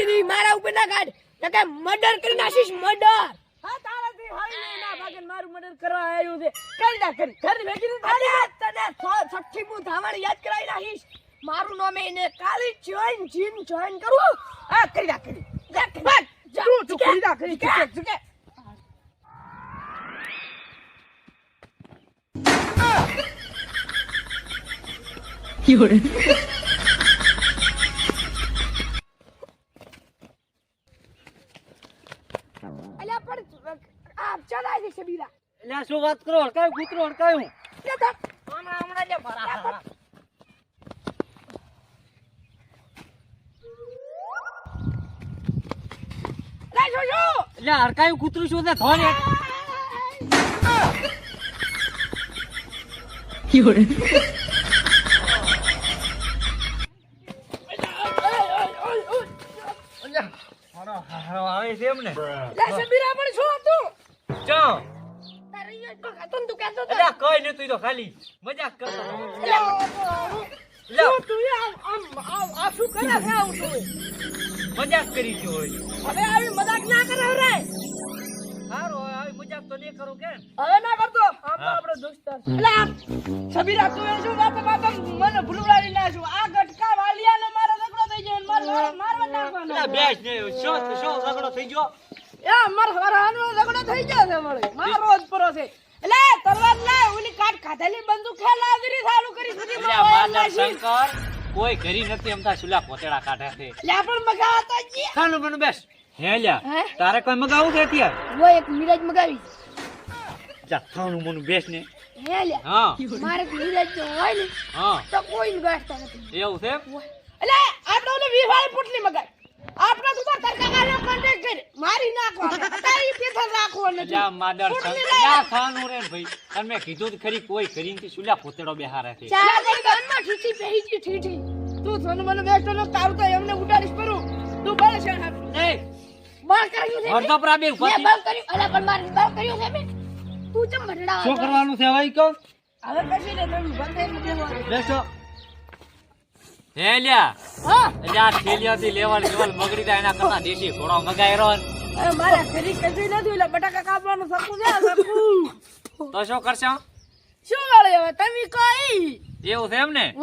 બીજાની રી મારા ઉપર ના કાઢ. નકે મર્ડર કરી નાખીશ મર્ડર હા તારાથી હારી નહીં ના ભાગે મારું મર્ડર કરવા આવ્યું છે. કરી ના કરી? ઘર ભેગી અરે તને છઠ્ઠી હું ધાવણ યાદ કરાવી નાખીશ. મારું નામ એને કાલી જોઈન જીમ જોઈન કરું. હા કરી ના કરી. જા કરી. જા. તું તું કરી ના કરી. ઝુકે ઝુકે. અલ્યા પણ આ ચલાય છે બીરા એટલે શું વાત કરો? હડકાયું કૂતરો હડકાયું. હમણાં હમણાં ભરા. જો જો એટલે હડકાયું કૂતરું છે? ધોન એક. આવે છે એમ ને લે સબીરા પણ શું હતું? ચો તો તું કેતો તો એટલે કઈ નતું તો ખાલી મજાક કરતો લે, તું આમ આમ આ શું કરે છે આવું તું? મજાક કરી હોય. હવે આવી મજાક ના કરે રે હારો હવે આવી મજાક તો નહીં કરું કે હવે ના કરતો. આમ તો. આપણો દોસ્તાર છે. એટલે સબીરા તું એ શું? વાત વાતો મને ભૂલવાડી ના છું આ ગટકા વાલિયાને મારો ઝઘડો થઈ ગયો માર મારવા નાખવાનો એટલે બેસ ને શું શું ઝઘડો થઈ ગયો? એ માર હરાનો ઝઘડો થઈ ગયો છે વળી. મારો જ પરો છે. એટલે તલવાર લાય ઓલી કાટ ખાધેલી બંદૂક ખેલાવરી ચાલુ કરી સુધી એટલે શંકર કોઈ ઘરી નથી એમ તા સુલા પોતેડા કાઢે છે. લે પણ મગા હતા જી ખાનું બનું બેસ. હે લ્યા તારે કોઈ મગાવું છે અત્યારે? વો એક મિરાજ મગાવી જા ખાનું મનું બેસ ને. હે હા. મારે મિરાજ હોય ને હા. તો કોઈ નથી. એવું છે એટલે આપણે ઓલી વીવાળી પોટલી મગાવી. આપણે તું તરકા કાકાનો કોન્ટેક્ટ કર મારી નાખો તારી પેથર રાખો નથી આ માદર શંકર ખાનું રે ભાઈ? અને મેં કીધું જ ખરી કોઈ કરીને સુલા પોતેડો બેહા રાખે ચાર કરી ગાનમાં ઠીઠી બેહી જી ઠીઠી. તું સોનું મને બેસ્ટ નો તારું તો એમને ઉડાડીશ પરું તું બળ છે હા એ બળ કર્યું છે અડધો પ્રા બે મેં ઊભા બળ કર્યું. અલા પણ મારે બળ કર્યું છે મે. તું ચમ ભરડા શું કરવાનું છે હવે કહો? હવે પછી ને તમે બંધ થઈને બેસો. હે? લ્યા એટલે આ થેલીઓથી લેવલ લેવલ મગડી જાય એના કરતા દેશી ઘોડો મગાયરો અરે મારા ઘરે કશું નથી એટલે બટાકા કાપવાનું સપું છે સપું તો શું કરશો? શું વાળે હવે? તમે કઈ એવું છે એમ ને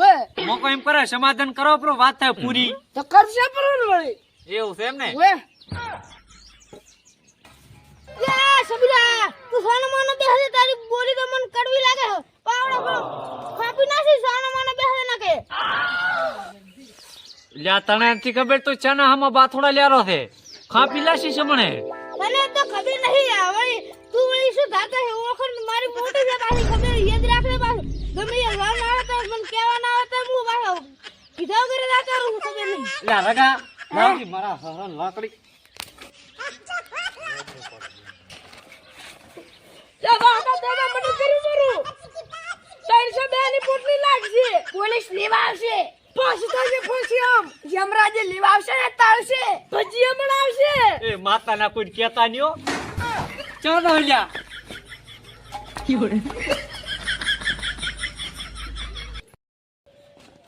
મોકો એમ કરે સમાધાન કરો pro વાત થાય પૂરી. તો કરશે પણ ને વળી. એવું છે એમ ને લે સબીરા તું સોનો માનો બેહે તારી બોલી તો મને કડવી લાગે છે પાવડા પર ખાપી નાસી સોનો માનો બેહે ના કે લ્યા તને નથી ખબર તો ચાના હામાં બાથોડા લ્યારો છે? ખા લાશી છે મને? મને તો ખબર નહીં આવે તું વળી શું થાતો હે ઓખર મારી મોટી છે બાલી ખબર? યાદ રાખે પાછું. ગમે એ વાળ ના આવે તો મને કહેવા ના આવે તો હું પાછો કીધા વગર રાતો રહું ખબર નહીં. લ્યા રગા લાવજી મારા હરણ લાકડી. દાદા આમાં દાદા મને કરી મરું. ત્રણસો બે ની પોટલી લાગશે. પોલીસ લેવા આવશે. પછી આમ યમરાજે લેવા આવશે ને તાળશે ભજીયા આવશે. એ માતાના કોઈ કેતા નહીં હો. હલ્યા. લ્યા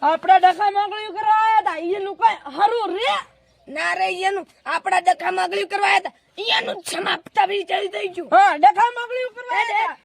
આપડા ડખા માગળ્યું કરાયા હતા એનું કઈ હરું રે? ના રે એનું આપડા ડખા માગળ્યું કરવાયા હતા એનું સમાપ્ત થઈ જઈ ગયું. હા ડખા માગળ્યું કરવાયા